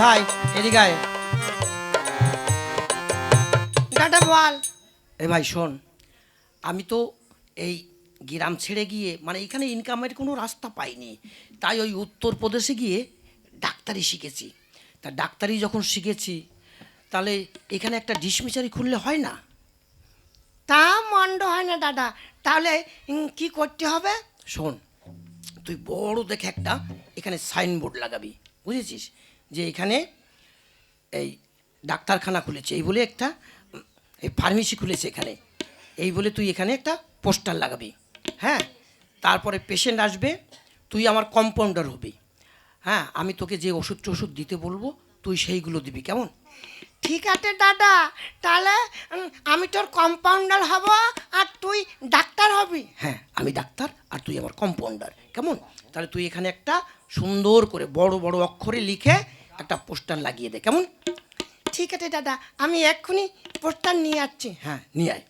ভাই এদিকে আয়। দাদা বল। এ ভাই শোন আমি তো এই গ্রাম ছেড়ে গিয়ে মানে এখানে ইনকামের কোনো রাস্তা পাইনি। তাই ওই উত্তরপ্রদেশে গিয়ে ডাক্তারি শিখেছি। তা ডাক্তারি যখন শিখেছি তাহলে এখানে একটা ডিসমিচারি খুললে হয় না? তা মন্দ হয় না দাদা। তাহলে কি করতে হবে? শোন তুই বড় দেখে একটা এখানে সাইনবোর্ড লাগাবি। বুঝেছিস? যে এখানে এই ডাক্তারখানা খুলেছে। এই বলে একটা এই ফার্মেসি খুলেছে এখানে। এই বলে তুই এখানে একটা পোস্টার লাগাবি। হ্যাঁ? তারপরে পেশেন্ট আসবে তুই আমার কম্পাউন্ডার হবি। হ্যাঁ? আমি তোকে যে ওষুধ টষুধ দিতে বলব তুই সেইগুলো দিবি। কেমন? ঠিক আছে দাদা। তাহলে আমি তোর কম্পাউন্ডার হব আর তুই ডাক্তার হবি। হ্যাঁ আমি ডাক্তার আর তুই আমার কম্পাউন্ডার কেমন? তাহলে তুই এখানে একটা সুন্দর করে বড় বড় অক্ষরে লিখে একটা পোস্টার লাগিয়ে দে। কেমন? ঠিক আছে দাদা আমি এক্ষুনি পোস্টার নিয়ে আসছি। হ্যাঁ নিয়ে আয়।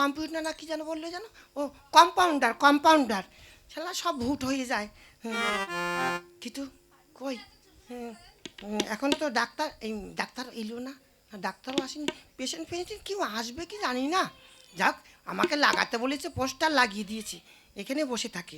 কম্পিউটার না কি যেন বলল যেন? ও কম্পাউন্ডার কম্পাউন্ডার শালা সব ভুট হয়ে যায়। কিন্তু কই? হুম, হুম, এখন তো ডাক্তার এই ডাক্তার এলো না। ডাক্তারও আসেনি। পেশেন্ট পেশেন্ট কেউ আসবে কি জানি না। যাক আমাকে লাগাতে বলেছে পোস্টার লাগিয়ে দিয়েছি। এখানে বসে থাকি।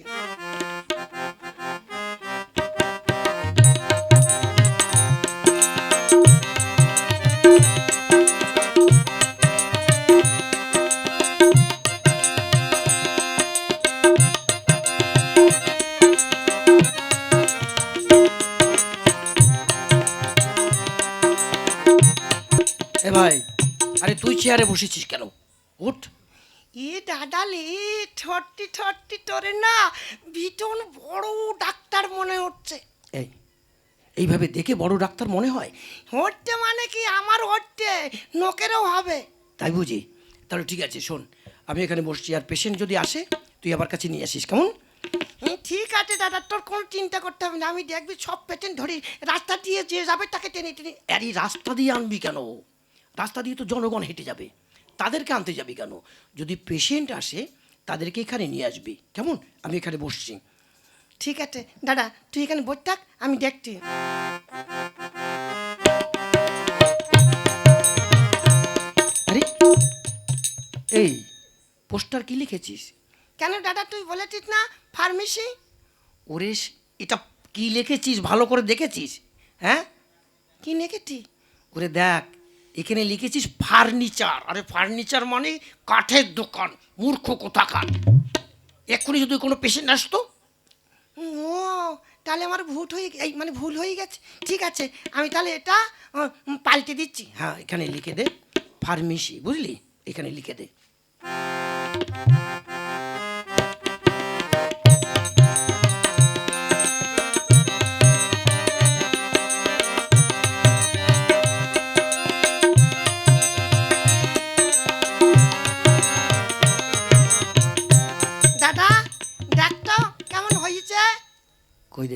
চেয়ারে বসেছিস কেন? উঠ। এ দাদা লে ঠট্টি ঠট্টি তোরে না ভীষণ বড় ডাক্তার মনে হচ্ছে। এই এইভাবে দেখে বড় ডাক্তার মনে হয়? হচ্ছে মানে কি? আমার হচ্ছে নোকেরও হবে। তাই বুঝি? তাহলে ঠিক আছে শোন আমি এখানে বসছি। আর পেশেন্ট যদি আসে তুই আমার কাছে নিয়ে আসিস কেমন? ঠিক আছে দাদা তোর কোনো চিন্তা করতে হবে না। আমি দেখবি সব পেটেন্ট ধরি রাস্তা দিয়ে যে যাবে তাকে টেনে টেনে আরে রাস্তা দিয়ে আনবি কেন? রাস্তা দিয়ে তো জনগণ হেঁটে যাবে। তাদেরকে আনতে যাবি কেন? যদি পেশেন্ট আসে তাদেরকে এখানে নিয়ে আসবি। কেমন? আমি এখানে বসছি। ঠিক আছে। দাদা তুই এখানে বসে থাক আমি দেখছি। আরে এই পোস্টার কি লিখেছিস? কেন দাদা তুই বলেছিস না? ফার্মেসি? ওরে এটা কি লিখেছিস? ভালো করে দেখেছিস? হ্যাঁ? কি লিখেছি ওরে দেখ এখানে লিখেছিস ফার্নিচার। আরে ফার্নিচার মানে কাঠের দোকান, মূর্খ কোথাকার। এক্ষুনি যদি কোনো পেশেন্ট আসতো? ও, তাহলে আমার ভুট হয়ে এই মানে ভুল হয়ে গেছে। ঠিক আছে, আমি তাহলে এটা পাল্টে দিচ্ছি। হ্যাঁ এখানে লিখে দে, ফার্মেসি, বুঝলি? এখানে লিখে দে।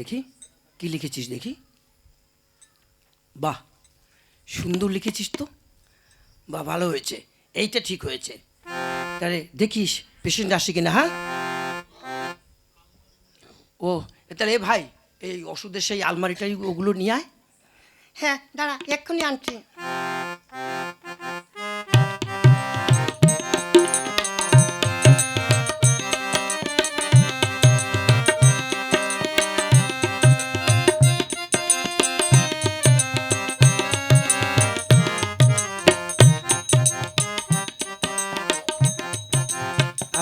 দেখি? কি লিখেছিস দেখি? বাহ, সুন্দর লিখেছিস তো। বাহ, ভালো হয়েছে। এইটা ঠিক হয়েছে। তাহলে দেখিস পেশেন্ট আসে কিনা হ্যাঁ? ও, তাহলে এ ভাই, এই ওষুধের সেই আলমারিটাই ওগুলো নিয়ে আয়। হ্যাঁ দাঁড়া, এক্ষুনি আনছি।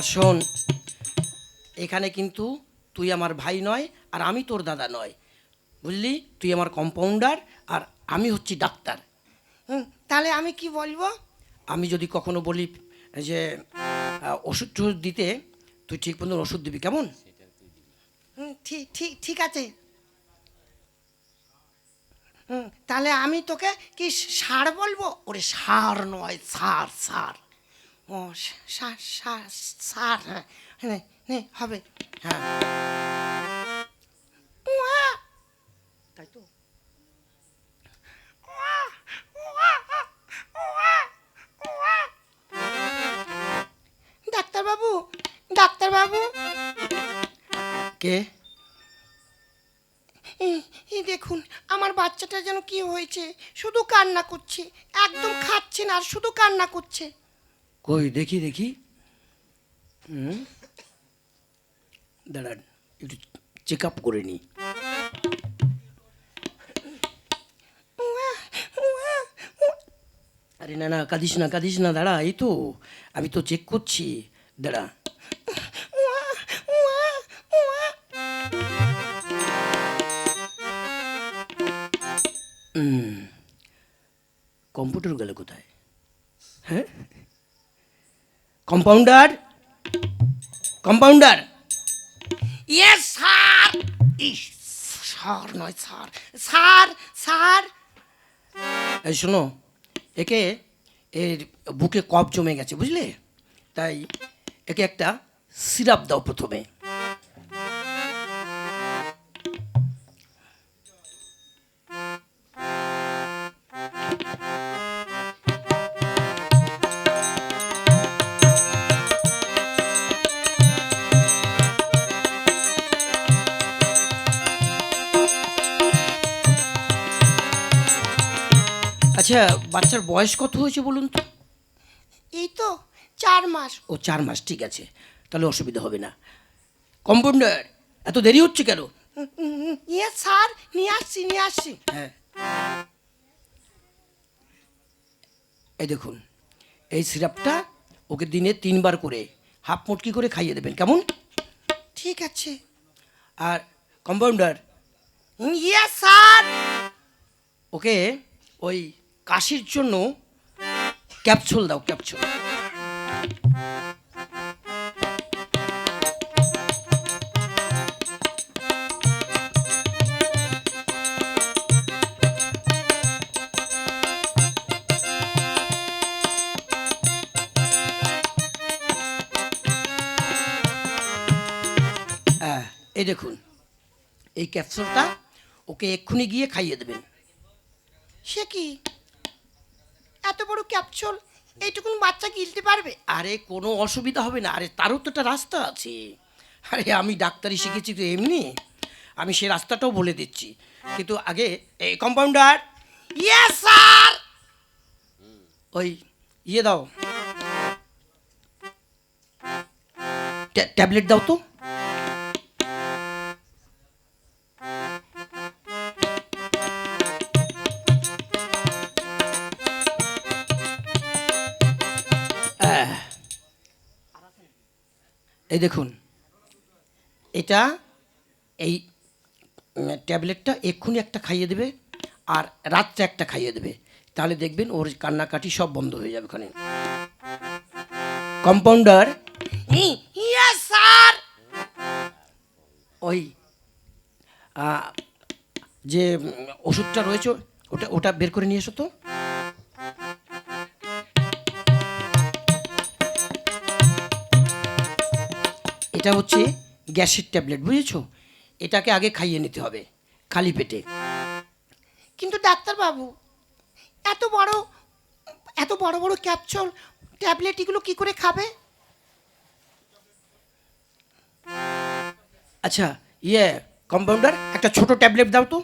আর শোন এখানে কিন্তু তুই আমার ভাই নয় আর আমি তোর দাদা নয়। বুঝলি? তুই আমার কম্পাউন্ডার আর আমি হচ্ছি ডাক্তার। হুম, তাহলে আমি কি বলব? আমি যদি কখনো বলি যে ওষুধ টষুধ দিতে তুই ঠিক মতন ওষুধ দিবি কেমন? হুম, ঠিক ঠিক ঠিক আছে। হুম, তাহলে আমি তোকে কি সার বলব? ওরে সার নয় সার সার। সার সার সার নে নে হবে। হ্যাঁ। তাই তো। ডাক্তারবাবু ডাক্তারবাবু। কে? এই দেখুন আমার বাচ্চাটা যেন কি হয়েছে শুধু কান্না করছে একদম খাচ্ছে না আর শুধু কান্না করছে। কই, দেখি দেখি। হুম? দাঁড়ান, একটু চেক আপ করে নিই। আরে না না, কাঁদিস না কাঁদিস না, দাঁড়া, এই তো। আমি তো চেক করছি, দাঁড়া। কম্পিউটার গেল কোথায় হ্যাঁ compounder compounder yes sir sir নয় স্যার স্যার স্যার এই শোনো, একে এর বুকে কফ জমে গেছে, বুঝলে? তাই একে একটা সিরাপ দাও প্রথমে। আচ্ছা বাচ্চার বয়স কত হয়েছে বলুন তো? এই তো চার মাস। ও চার মাস ঠিক আছে। তাহলে অসুবিধা হবে না। কম্পাউন্ডার এত দেরি হচ্ছে কেন? ইয়েস স্যার নিয়ে আসছি নিয়ে আসছি। হ্যাঁ। এই দেখুন এই সিরাপটা ওকে দিনে তিনবার করে হাফ মুটকি করে খাইয়ে দেবেন কেমন? ঠিক আছে। আর কম্পাউন্ডার ইয়েস স্যার! ওকে ওই কাশির জন্য ক্যাপসুল দাও, ক্যাপসুল। হ্যাঁ এই দেখুন, এই ক্যাপসুলটা ওকে এক্ষুনি গিয়ে খাইয়ে দেবেন। সে কি? এত বড় ক্যাপসুল এইটুকুন বাচ্চা গিলতে পারবে? আরে কোনো অসুবিধা হবে না। আরে তারও তো একটা রাস্তা আছে। আরে আমি ডাক্তারি শিখেছি তো এমনি। আমি সেই রাস্তাটাও বলে দিচ্ছি। কিন্তু আগে এই কম্পাউন্ডার ইয়েস স্যার ওই ইয়ে দাও। ট্যা- ট্যাবলেট দাও তো। এই দেখুন। এটা এই ট্যাবলেটটা এক্ষুনি একটা খাইয়ে দেবে আর রাত্রে একটা খাইয়ে দেবে। তাহলে দেখবেন ওর কান্নাকাটি সব বন্ধ হয়ে যাবে ওখানে। কম্পাউন্ডার। ওই যে ওষুধটা রয়েছে, ওটা ওটা বের করে নিয়ে এসো তো। এটা হচ্ছে গ্যাসের ট্যাবলেট, বুঝেছ? এটাকে আগে খাইয়ে নিতে হবে, খালি পেটে। কিন্তু ডাক্তারবাবু, এত বড় এত বড় বড় ক্যাপসুল ট্যাবলেট এগুলো কি করে খাবে? আচ্ছা ইয়ে কম্পাউন্ডার একটা ছোট ট্যাবলেট দাও তো।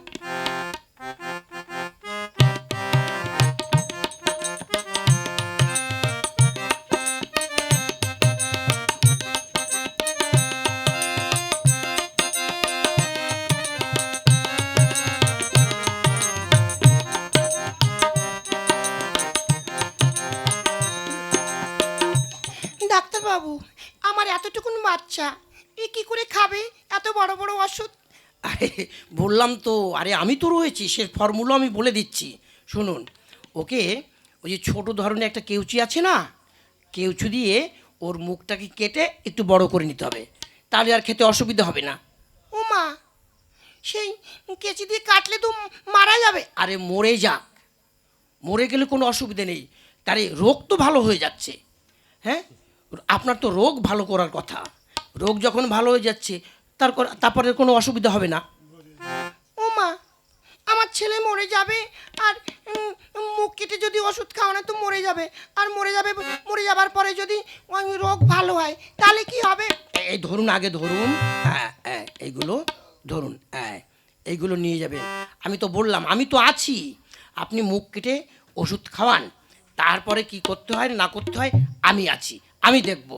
আরে বললাম তো আরে আমি তো রয়েছি সে ফর্মুলা আমি বলে দিচ্ছি। শুনুন ওকে ওই যে ছোটো ধরনের একটা কেউচি আছে না কেউচু দিয়ে ওর মুখটাকে কেটে একটু বড় করে নিতে হবে। তাহলে আর খেতে অসুবিধা হবে না। ও মা সেই কেচি দিয়ে কাটলে তো মারা যাবে। আরে মরে যাক। মরে গেলে কোনো অসুবিধা নেই। তারে রোগ তো ভালো হয়ে যাচ্ছে। হ্যাঁ? আপনার তো রোগ ভালো করার কথা। রোগ যখন ভালো হয়ে যাচ্ছে তারপর তারপরে কোনো অসুবিধা হবে না। ও মা আমার ছেলে মরে যাবে আর মুখ কেটে যদি ওষুধ খাওয়ানো তো মরে যাবে। আর মরে যাবে মরে যাবার পরে যদি ওই রোগ ভালো হয় তাহলে কি হবে? এই ধরুন আগে ধরুন হ্যাঁ এইগুলো ধরুন এইগুলো নিয়ে যাবেন আমি তো বললাম আমি তো আছি। আপনি মুখ কেটে ওষুধ খাওয়ান তারপরে কি করতে হয় না করতে হয় আমি আছি আমি দেখব।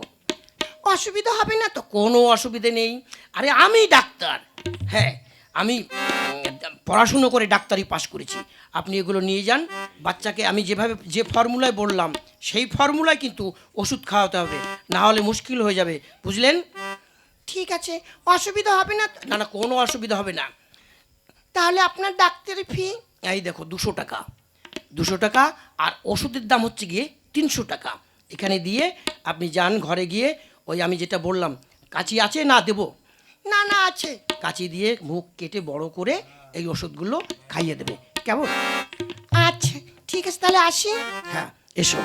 অসুবিধা হবে না তো? কোনো অসুবিধে নেই। আরে আমি ডাক্তার। হ্যাঁ আমি পড়াশুনো করে ডাক্তারি পাশ করেছি। আপনি এগুলো নিয়ে যান। বাচ্চাকে আমি যেভাবে, যে ফর্মুলায় বললাম, সেই ফর্মুলায় কিন্তু ওষুধ খাওয়াতে হবে। না হলে মুশকিল হয়ে যাবে। বুঝলেন? ঠিক আছে। অসুবিধা হবে না না না, কোনো অসুবিধা হবে না। তাহলে আপনার ডাক্তারি ফি? এই দেখো, দুশো টাকা। দুশো টাকা আর ওষুধের দাম হচ্ছে গিয়ে তিনশো টাকা। এখানে দিয়ে আপনি যান, ঘরে গিয়ে ওই আমি যেটা বললাম কাঁচি আছে না দেবো? না না আছে। কাঁচি দিয়ে মুখ কেটে বড় করে এই ওষুধগুলো খাইয়ে দেবে। কেমন? আচ্ছা ঠিক আছে তাহলে আসি। হ্যাঁ এসো।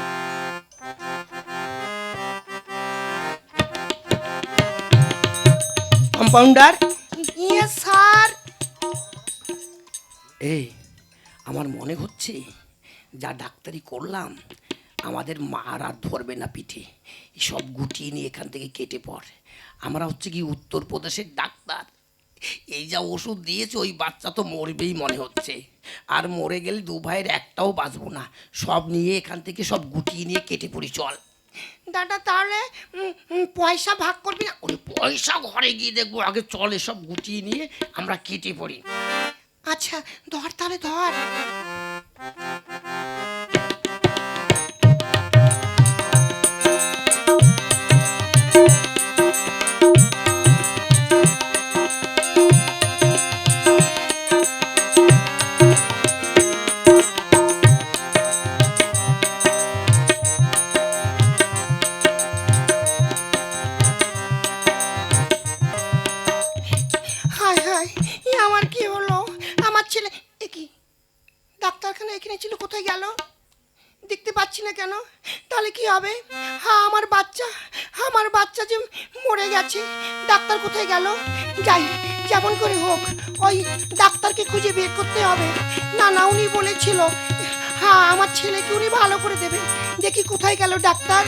কম্পাউন্ডার? স্যার এই আমার মনে হচ্ছে যা ডাক্তারি করলাম আমাদের মার আর ধরবে না পিঠে। সব গুটিয়ে নিয়ে এখান থেকে কেটে পড় আমরা হচ্ছে কি উত্তরপ্রদেশের ডাক্তার। এই যা ওষুধ দিয়েছে ওই বাচ্চা তো মরবেই মনে হচ্ছে। আর মরে গেলে দু ভাইয়ের একটাও বাঁচবো না। সব নিয়ে এখান থেকে সব গুটিয়ে নিয়ে কেটে পড়ি চল। দাদা তাহলে পয়সা ভাগ করবি না? ওরে পয়সা ঘরে গিয়ে দেখব আগে চলে সব গুটিয়ে নিয়ে আমরা কেটে পড়ি। আচ্ছা ধর তাহলে ধর। বাচ্চা যে মরে গেছে, ডাক্তার কোথায় গেল? যাই, যেমন করে হোক, ওই ডাক্তারকে খুঁজে বের করতে হবে। না না উনি বলেছিল হ্যাঁ আমার ছেলেকে উনি ভালো করে দেবে। দেখি কোথায় গেল ডাক্তার?